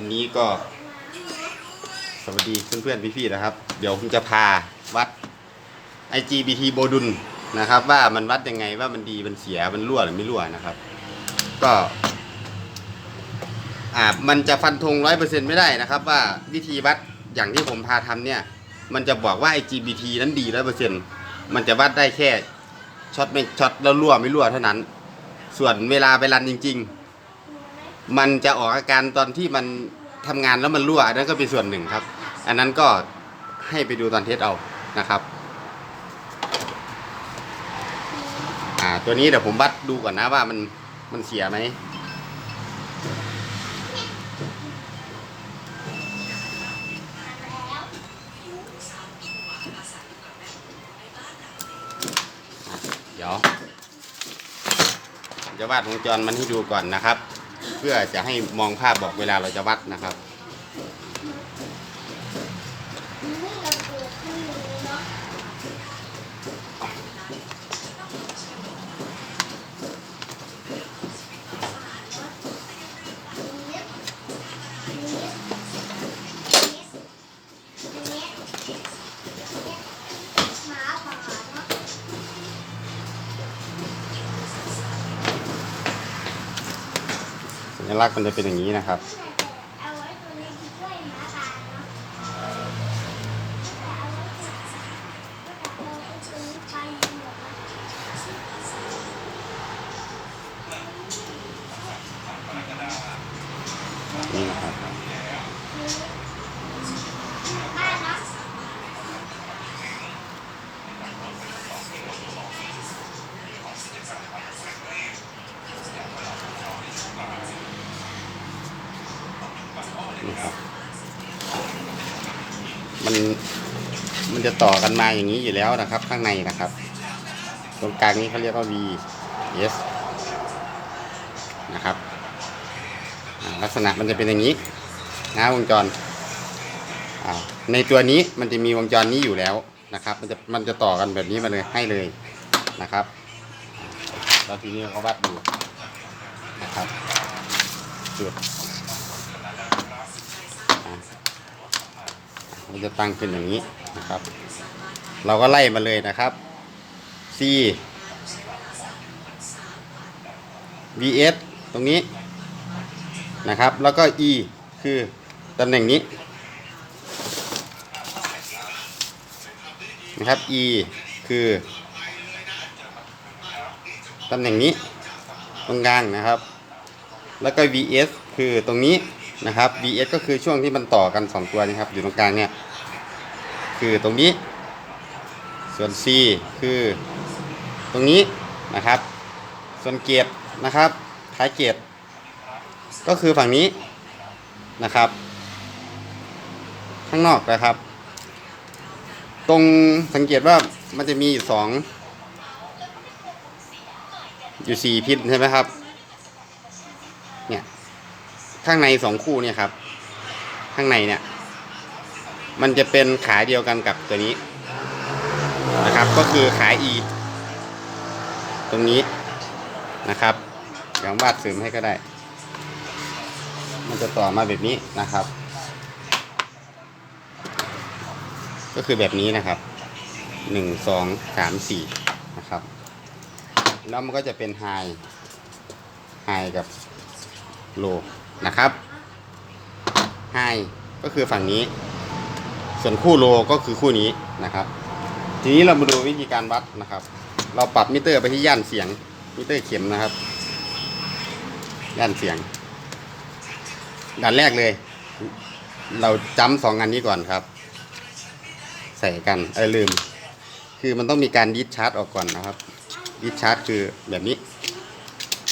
วันนี้ก็ สวัสดีเพื่อนๆพี่ๆนะครับ เดี๋ยวผมจะพาวัด IGBT โบดุลนะครับ ว่ามันวัดยังไงว่ามันดีมันเสียมันรั่วหรือไม่รั่วนะครับ ก็ อ่ามันจะฟันธงร้อยเปอร์เซ็นไม่ได้นะครับ ว่าวิธีวัดอย่างที่ผมพาทำเนี่ย มันจะบอกว่า IGBT นั้นดีร้อยเปอร์เซ็นมันจะวัดได้แค่ช็อตไม่ช็อตแล้วรั่วไม่รั่วเท่านั้น ส่วนเวลาไปรันจริง ๆ มันจะออกอาการตอนที่มันทำงานแล้วมันรั่วอันนั้นก็เป็นส่วนหนึ่งครับ อันนั้นก็ให้ไปดูตอนเทสเอานะครับอ่าตัวนี้เดี๋ยวผมวัดดูก่อนนะว่ามันมันเสียไหมเดี๋ยวจะวาดวงจรมันให้ดูก่อนนะครับ เพื่อจะให้มองภาพบอกเวลาเราจะวัดนะครับ ญลักษณ์มันจะเป็นอย่างนี้นะครับ เอาไว้ตัวนี้ช่วยหมาตาเนาะเอาไว้ตัวนี้ไปหมดแล้ว นี่นะครับ บ้านเนาะ นี่ครับ มันมันจะต่อกันมาอย่างนี้อยู่แล้วนะครับ ข้างในนะครับ ตรงกลางนี้เขาเรียกว่า V S นะครับลักษณะมันจะเป็นอย่างนี้นะวงจรในตัวนี้มันจะมีวงจรนี้อยู่แล้วนะครับ มันจะมันจะต่อกันแบบนี้มาเลยให้เลยนะครับแล้วทีนี้เราก็วัดดูนะครับจุด มันจะตั้งขึ้นอย่างนี้นะครับ เราก็ไล่มาเลยนะครับ C VS ตรงนี้นะครับ แล้วก็ E คือตำแหน่งนี้นะครับ E คือตำแหน่งนี้ตรงกลางนะครับ แล้วก็ VS คือตรงนี้ นะครับ VS ก็คือช่วงที่มันต่อกัน 2 ตัวนี้ครับ อยู่ตรงกลางเนี่ย คือตรงนี้ ส่วน C คือตรงนี้นะครับ ส่วนเกียรนะครับท้ายเกียรก็คือฝั่งนี้นะครับ ข้างนอกนะครับ ตรงสังเกตว่ามันจะมีอยู่สองอยู่สี่พินใช่ไหมครับ ข้างในสองคู่เนี่ยครับ ข้างในเนี่ย มันจะเป็นขาเดียวกันกับตัวนี้นะครับ ก็คือขา E ตรงนี้นะครับอย่างวาดเสริมให้ก็ได้ มันจะต่อมาแบบนี้นะครับ ก็คือแบบนี้นะครับหนึ่งสองสามสี่นะครับ แล้วมันก็จะเป็นไฮไฮกับโล นะครับไฮก็คือฝั่งนี้ ส่วนคู่โลก็คือคู่นี้นะครับ ทีนี้เรามาดูวิธีการวัดนะครับ เราปรับมิเตอร์ไปที่ย่านเสียงมิเตอร์เข็มนะครับ ย่านเสียงด่านแรกเลย เราจำสองอันนี้ก่อนครับ ใส่กันเออลืม คือมันต้องมีการดิสชาร์จออกก่อนนะครับดิสชาร์จคือแบบนี้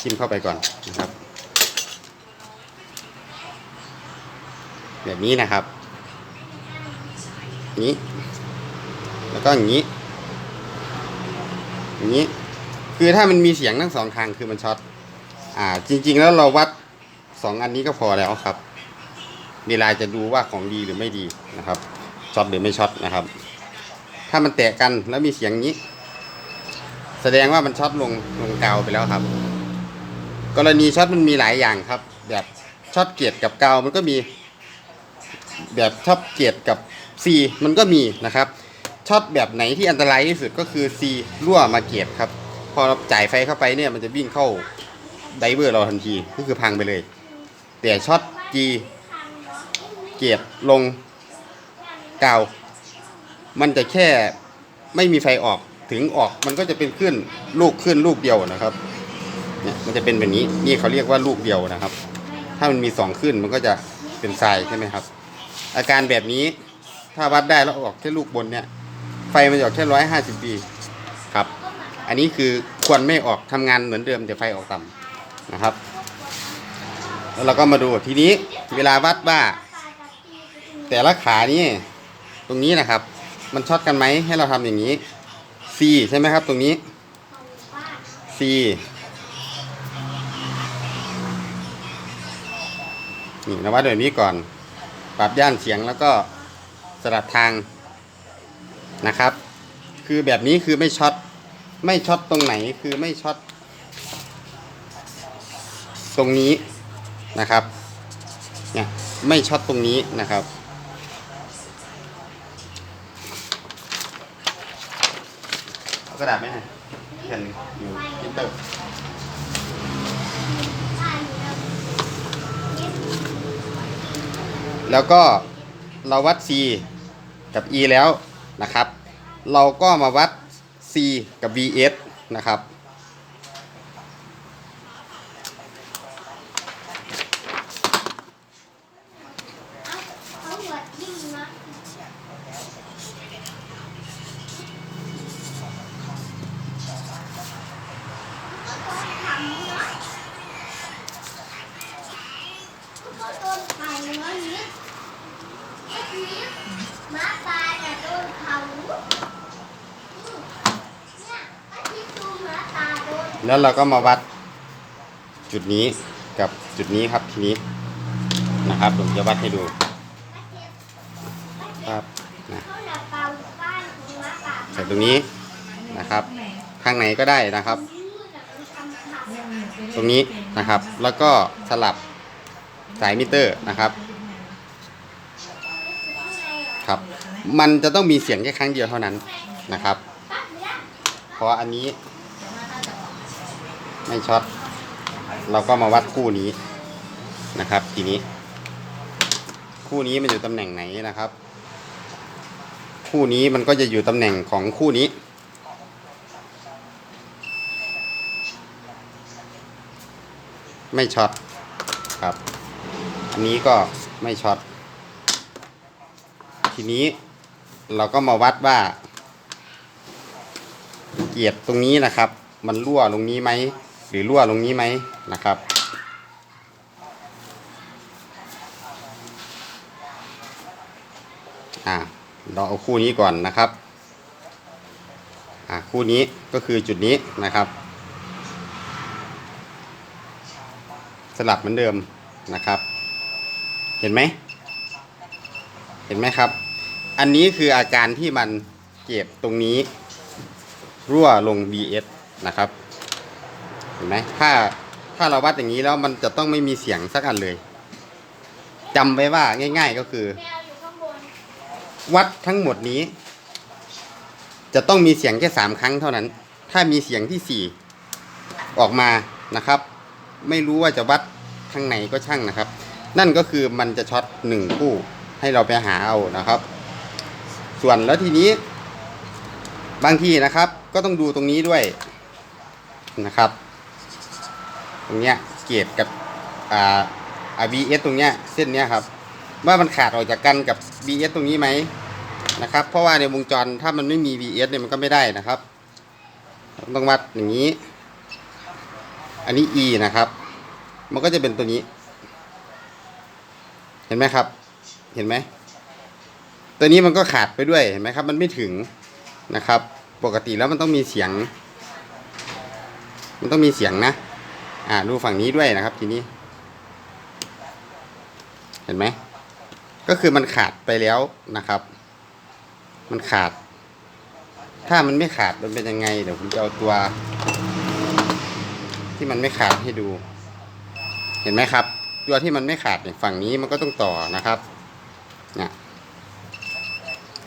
ทิมเข้าไปก่อนนะครับ แบบนี้นะครับนี้ แล้วก็อย่างนี้อย่างนี้ คือถ้ามันมีเสียงทั้งสองทางคือมันช็อตอ่า จริง ๆ แล้วเราวัดสองอันนี้ก็พอแล้วครับเวลาจะดูว่าของดีหรือไม่ดีนะครับช็อตหรือไม่ช็อตนะครับ ถ้ามันแตกกันแล้วมีเสียงนี้ แสดงว่ามันช็อตลงลงกาวไปแล้วครับ กรณีช็อตมันมีหลายอย่างครับ แบบช็อตเกียร์กับกาวมันก็มี แบบช็อตเกียร์กับ C มันก็มีนะครับช็อตแบบไหนที่อันตรายที่สุดก็คือ C รั่วมาเกียร์ครับพอเราจ่ายไฟเข้าไปเนี่ยมันจะวิ่งเข้าไดเวอร์เราทันทีก็คือพังไปเลย แต่ช็อต G เกียร์ลงกาว มันจะแค่ไม่มีไฟออกถึงออกมันก็จะเป็นขึ้นลูกขึ้นลูกเดียวนะครับเนี่ยมันจะเป็นแบบนี้นี่เขาเรียกว่าลูกเดียวนะครับ ถ้ามันมีสองขึ้นมันก็จะเป็นทรายใช่ไหมครับ อาการแบบนี้ ถ้าวัดได้แล้วออกแค่ลูกบนเนี่ย ไฟมันจะออกแค่ร้อยห้าสิบปีครับ อันนี้คือควรไม่ออกทำงานเหมือนเดิมแต่ไฟออกต่ำนะครับ แล้วเราก็มาดูทีนี้เวลาวัดว่า แต่ละขานี่ตรงนี้นะครับ มันช็อตกันไหมให้เราทำอย่างนี้ C ใช่ไหมครับ ตรงนี้ C นี่นะวัดแบบนี้ก่อน ปรับย่านเสียงแล้วก็สลับทางนะครับ คือแบบนี้คือไม่ช็อตไม่ช็อตตรงไหนคือไม่ช็อตตรงนี้นะครับเนี่ยไม่ช็อตตรงนี้นะครับกระดาษไหมฮะแผ่นอยู่พิมพ์เตอร์ แล้วก็เราวัด C กับ E แล้วนะครับ เราก็มาวัด C กับ VS นะครับ เอาหัวทิ่มนะทำนะก็โดนเผาเนื้อนี้ไอ้นี้หมาตายอะโดนเผาเนี่ยไอ้ที่ตูหมาตายโดน แล้วเราก็มาวัดจุดนี้กับจุดนี้ครับทีนี้นะครับผมจะวัดให้ดูครับนะเขาจาบ้านของหมาตายใส่ตรงนี้นะครับข้างไหนก็ได้นะครับ ตรงนี้นะครับ แล้วก็สลับสายมิเตอร์นะครับครับ มันจะต้องมีเสียงแค่ครั้งเดียวเท่านั้นนะครับเพราะอันนี้ ไม่ช็อต เราก็มาวัดคู่นี้นะครับ ทีนี้ คู่นี้มันอยู่ตำแหน่งไหนนะครับ คู่นี้มันก็จะอยู่ตำแหน่งของคู่นี้ ไม่ช็อตครับ อันนี้ก็ไม่ช็อต ทีนี้เราก็มาวัดว่า เกียรติตรงนี้นะครับ มันรั่วตรงนี้ไหม หรือรั่วตรงนี้ไหมนะครับ อ่าเราเอาคู่นี้ก่อนนะครับ อ่าคู่นี้ก็คือจุดนี้นะครับ สลับเหมือนเดิมนะครับ เห็นไหม เห็นไหมครับ อันนี้คืออาการที่มันเก็บตรงนี้ รั่วลง BS นะครับ ห็นไหมถ้าถ้าเราวัดอย่างนี้แล้วมันจะต้องไม่มีเสียงสักอันเลยจำไว้ว่าง่าย ๆก็คือ วัดทั้งหมดนี้ จะต้องมีเสียงแค่สามครั้งเท่านั้น ถ้ามีเสียงที่สี่ออกมานะครับ ไม่รู้ว่าจะวัดทางไหนก็ช่างนะครับ นั่นก็คือมันจะช็อตหนึ่งคู่ให้เราไปหาเอานะครับ ส่วนแล้วทีนี้ บางทีนะครับ ก็ต้องดูตรงนี้ด้วยนะครับ ตรงเนี้ยเกียรกับอ่าอ่า BS ตรงเนี้ยเส้นเนี้ยครับ ว่ามันขาดออกจากกันกับ BS ตรงนี้ไหมนะครับ เพราะว่าในวงจรถ้ามันไม่มี BS เนี่ยมันก็ไม่ได้นะครับ ต้องวัดอย่างนี้ อันนี้ E นะครับ มันก็จะเป็นตัวนี้ เห็นไหมครับ เห็นไหมตัวนี้มันก็ขาดไปด้วยเห็นไหมครับ มันไม่ถึงนะครับ ปกติแล้วมันต้องมีเสียง มันต้องมีเสียงนะ อ่าดูฝั่งนี้ด้วยนะครับ ทีนี้ เห็นไหม ก็คือมันขาดไปแล้วนะครับ มันขาด ถ้ามันไม่ขาดมันเป็นยังไง เดี๋ยวผมจะเอาตัว ที่มันไม่ขาดให้ดู เห็นไหมครับ ตัวที่มันไม่ขาดเนี่ยฝั่งนี้มันก็ต้องต่อนะครับเนี่ย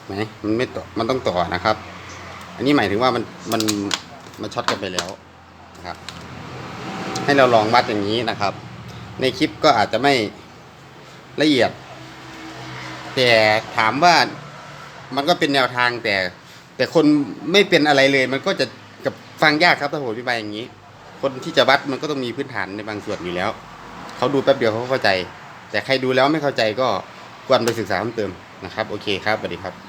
ไหนมันไม่ต่อมันต้องต่อนะครับ อันนี้หมายถึงว่ามันมันมันช็อตกันไปแล้วนะครับ ให้เราลองวัดอย่างนี้นะครับ ในคลิปก็อาจจะไม่ละเอียด แต่ถามว่ามันก็เป็นแนวทางแต่ แต่คนไม่เป็นอะไรเลย มันก็จะกับฟังยากครับถ้าผมอธิบายอย่างนี้ คนที่จะวัดมันก็ต้องมีพื้นฐานในบางส่วนอยู่แล้ว เขาดูแป๊บเดียวเขาเข้าใจ แต่ใครดูแล้วไม่เข้าใจก็ควรไปศึกษาเพิ่มเติมนะครับ โอเคครับสวัสดีครับ